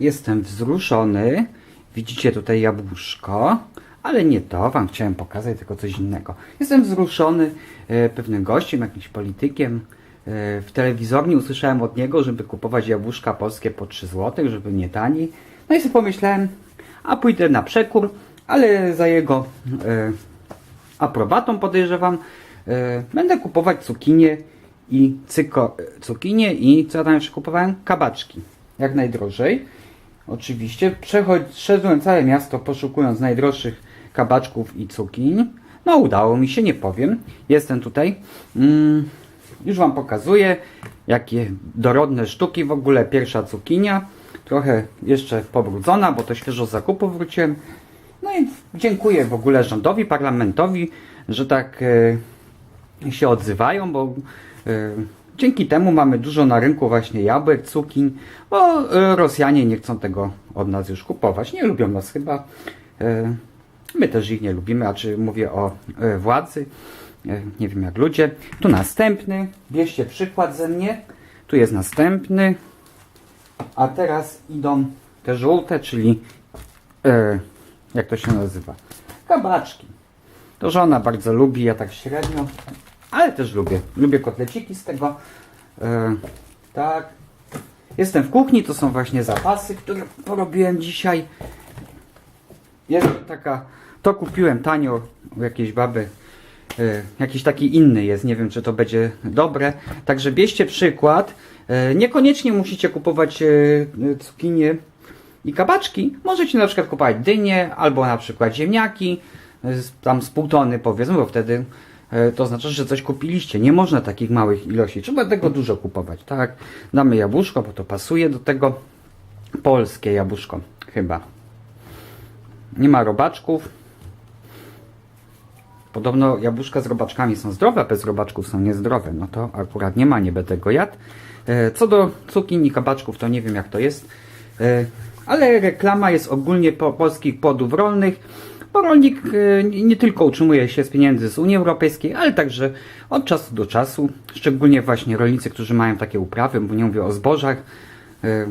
Jestem wzruszony. Widzicie tutaj jabłuszko, ale nie to wam chciałem pokazać, tylko coś innego. Jestem wzruszony e, pewnym gościem, jakimś politykiem. E, w telewizorni usłyszałem od niego, żeby kupować jabłuszka polskie po 3 zł, żeby nie taniej. No i sobie pomyślałem, a pójdę na przekór, ale za jego e, aprobatą podejrzewam, będę kupować cukinie i cyko, cukinie i co tam jeszcze kupowałem? Kabaczki. Jak najdrożej. Oczywiście przeszedłem całe miasto poszukując najdroższych kabaczków i cukin. No udało mi się, nie powiem. Jestem tutaj. Mm, już Wam pokazuję, jakie dorodne sztuki. W ogóle pierwsza cukinia. Trochę jeszcze pobrudzona, bo to świeżo z zakupu wróciłem. No i dziękuję w ogóle rządowi, parlamentowi, że tak e, się odzywają, bo e, dzięki temu mamy dużo na rynku właśnie jabłek, cukin, bo e, Rosjanie nie chcą tego od nas już kupować. Nie lubią nas chyba. E, my też ich nie lubimy, a czy mówię o e, władzy. Nie wiem jak ludzie. Tu następny. Bierzcie przykład ze mnie. Tu jest następny. A teraz idą te żółte, czyli jak to się nazywa? Kabaczki. To żona bardzo lubi, ja tak średnio, ale też lubię. Lubię kotleciki z tego. E, tak. Jestem w kuchni, to są właśnie zapasy, które porobiłem dzisiaj. Jest taka, to kupiłem tanio u jakiejś baby. E, jakiś taki inny jest, nie wiem czy to będzie dobre. Także bierzcie przykład. E, niekoniecznie musicie kupować e, cukinie i kabaczki. Możecie na przykład kupować dynie albo na przykład ziemniaki, z- tam z pół tony powiedzmy, bo wtedy to znaczy, że coś kupiliście. Nie można takich małych ilości, trzeba tego dużo kupować, tak? Damy jabłuszko, bo to pasuje do tego. Polskie jabłuszko, chyba. Nie ma robaczków. Podobno jabłuszka z robaczkami są zdrowe, bez robaczków są niezdrowe. No to akurat nie ma, nie będę go jadł. E, Co do cukin i kabaczków, to nie wiem jak to jest. E, Ale reklama jest ogólnie po polskich płodów rolnych, bo rolnik e, nie tylko utrzymuje się z pieniędzy z Unii Europejskiej, ale także od czasu do czasu, szczególnie właśnie rolnicy, którzy mają takie uprawy, bo nie mówię o zbożach, e,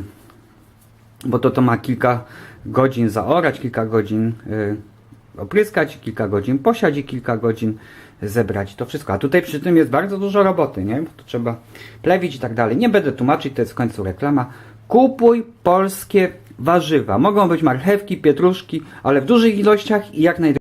bo to to ma kilka godzin zaorać, kilka godzin y, opryskać, kilka godzin posiać i kilka godzin zebrać to wszystko. A tutaj przy tym jest bardzo dużo roboty, nie? Bo to trzeba plewić i tak dalej. Nie będę tłumaczyć, to jest w końcu reklama. Kupuj polskie warzywa. Mogą być marchewki, pietruszki, ale w dużych ilościach i jak najdrożej.